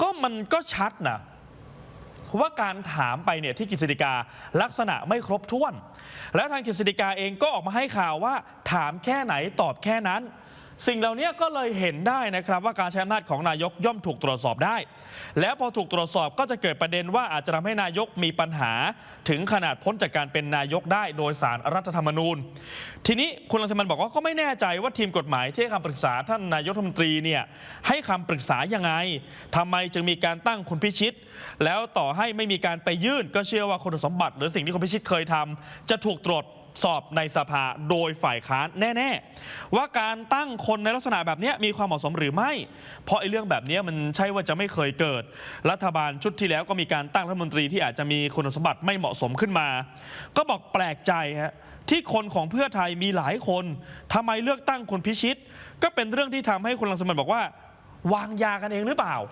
ก็มันก็ชัดนะว่าการถามไปเนี่ยที่กฤษฎิกาลักษณะไม่ครบถ้วน แล้วทางกฤษฎิกาเองก็ออกมาให้ข่าวว่า ถามแค่ไหนตอบแค่นั้น สิ่งเหล่านี้ก็เลยเห็นได้นะครับว่าการใช้อำนาจของนายกย่อมถูกตรวจสอบได้ แล้วพอถูกตรวจสอบก็จะเกิดประเด็นว่าอาจจะทำให้นายกมีปัญหา ถึงขนาดพ้นจากการเป็นนายกได้โดยสารรัฐธรรมนูญ ทีนี้คุณรังสิมันบอกว่าก็ไม่แน่ใจว่าทีมกฎหมายที่ให้คำปรึกษาท่านนายกรัฐมนตรีเนี่ยให้คำปรึกษายังไงทำไมจึงมีการตั้งคุณพิชิต แล้วต่อให้ไม่มีการไปยื่น ก็เชื่อว่าคุณสมบัติ หรือสิ่งที่คุณพิชิตเคยทำจะถูกตรวจ สอบในสภาโดยฝ่ายค้านแน่ ๆ ว่าการตั้งคนในลักษณะแบบนี้มีความเหมาะสมหรือไม่ เพราะไอ้เรื่องแบบนี้มันใช่ว่าจะไม่เคยเกิด รัฐบาลชุดที่แล้วก็มีการตั้งรัฐมนตรีที่อาจจะมีคุณสมบัติไม่เหมาะสมขึ้นมา ก็บอกแปลกใจฮะที่คนของเพื่อไทยมีหลายคนทำไมเลือกตั้งคนพิชิต ก็เป็นเรื่องที่ทำให้คุณลังสมันต์บอกว่า วางยากันเองหรือเปล่า